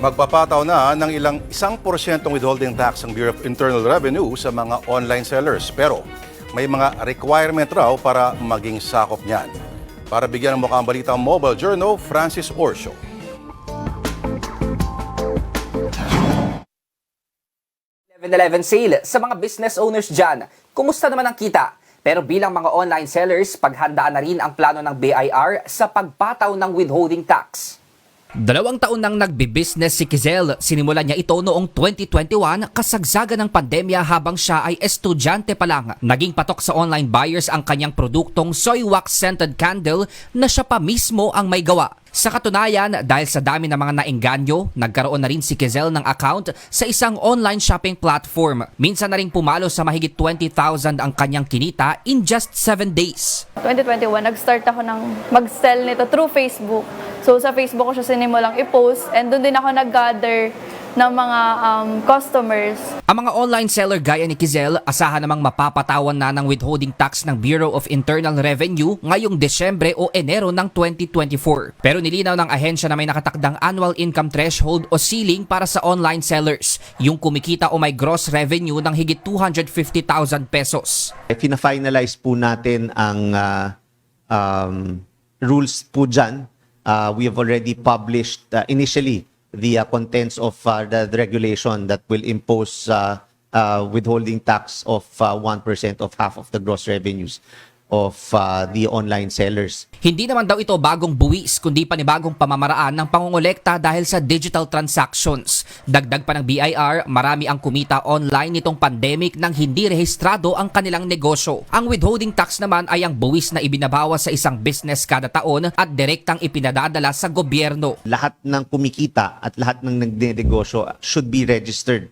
Magpapataw na ng ilang isang porsyentong withholding tax ang Bureau of Internal Revenue sa mga online sellers. Pero may mga requirement raw para maging sakop niyan. Para bigyan ng balita ang Mobile Journal, Francis Orsio. Eleven sale sa mga business owners dyan. Kumusta naman ang kita? Pero bilang mga online sellers, paghandaan na rin ang plano ng BIR sa pagpataw ng withholding tax. Dalawang taon nang nagbi-business si Kizel. Sinimulan niya ito noong 2021 kasagsaga ng pandemya habang siya ay estudyante pa lang. Naging patok sa online buyers ang kanyang produktong soy wax scented candle na siya pa mismo ang may gawa. Sa katunayan, dahil sa dami ng mga naengganyo, nagkaroon na rin si Kizel ng account sa isang online shopping platform. Minsan na rin pumalo sa mahigit 20,000 ang kanyang kinita in just 7 days. 2021, nag-start ako ng mag-sell nito through Facebook. So sa Facebook ko siya sinimulang i-post and doon din ako nag-gather ng mga um, customers. Ang mga online seller gaya ni Kizel, asahan namang mapapatawan na ng withholding tax ng Bureau of Internal Revenue ngayong Desyembre o Enero ng 2024. Pero nilinaw ng ahensya na may nakatakdang annual income threshold o ceiling para sa online sellers, yung kumikita o may gross revenue ng higit 250,000 pesos. Fina-finalize po natin ang ah, um, rules po dyan. Ah, we have already published ah, initially the ah, contents of ah, the, the regulation that will impose ah, ah, withholding tax of ah, 1% of half of the gross revenues of ah, the online sellers. Hindi naman daw ito bagong buwis kundi panibagong pamamaraan ng pangongolekta dahil sa digital transactions. Dagdag pa ng BIR, marami ang kumita online nitong pandemic nang hindi rehistrado ang kanilang negosyo. Ang withholding tax naman ay ang buwis na ibinabawas sa isang business kada taon at direktang ipinadadala sa gobyerno. lahat ng kumikita at lahat ng nagnegosyo should be registered.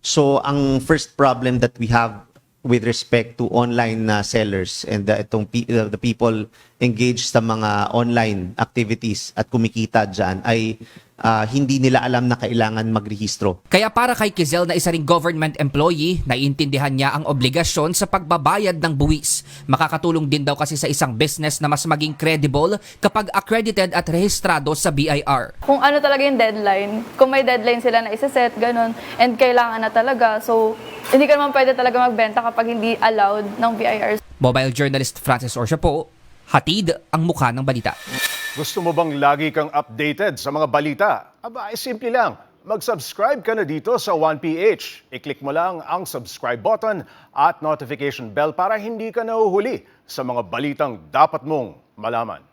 So ang first problem that we have with respect to online uh, sellers and the, itong pe- uh, the people engaged sa mga online activities at kumikita dyan ay uh, hindi nila alam na kailangan magrehistro. Kaya para kay Kizel na isa ring government employee, naiintindihan niya ang obligasyon sa pagbabayad ng buwis. Makakatulong din daw kasi sa isang business na mas maging credible kapag accredited at rehistrado sa BIR. Kung ano talaga yung deadline, kung may deadline sila na isa-set, ganun, and kailangan na talaga. So, hindi ka naman pwede talaga magbenta kapag hindi allowed ng BIR. Mobile journalist Francis Orsha po, hatid ang mukha ng balita. Gusto mo bang lagi kang updated sa mga balita? Aba, ay simple lang. Mag-subscribe ka na dito sa 1PH. I-click mo lang ang subscribe button at notification bell para hindi ka nahuhuli sa mga balitang dapat mong malaman.